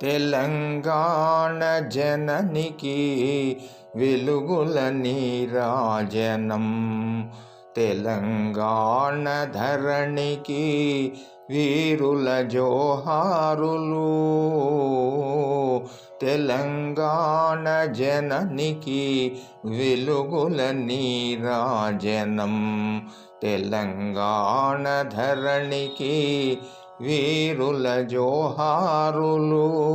తెలంగాణ జననికి వెలుగుల నీరాజనం. తెలంగాణ ధరణికి వీరుల జోహారులు. తెలంగాణ జననికి వెలుగుల నీరాజనం. తెలంగాణ ధరణికి వీరుల జోహారులు.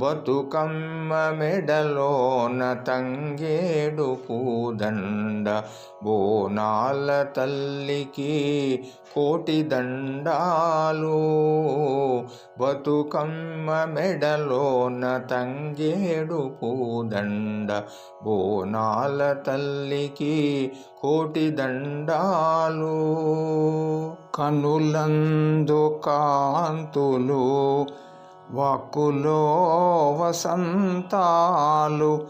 బతుకమ్మ మెడలోన తంగేడు పూదండ బోనాల తల్లికి కోటి దండాలు. బతుకమ్మ మెడలోన తంగేడు పూదండ బోనాల తల్లికి కోటి దండాలు. కనులందు కాంతులు వాక్కులో వసంతాలు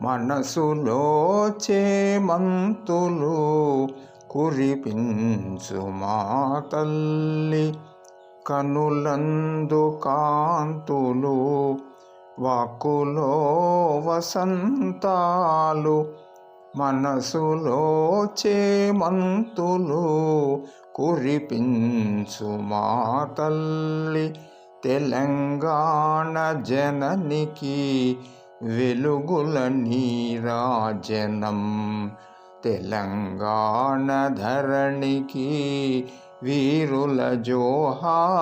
మనసులో చేమంతులు కురిపించు మా తల్లి. కనులందు కాంతులు వాక్కులో వసంతాలు మనసులో చేమంతులు కురిపించు మా తల్లి. తెలంగాణ జననికి వెలుగుల నీరాజనం. తెలంగాణ ధరణికి వీరుల జోహారులు.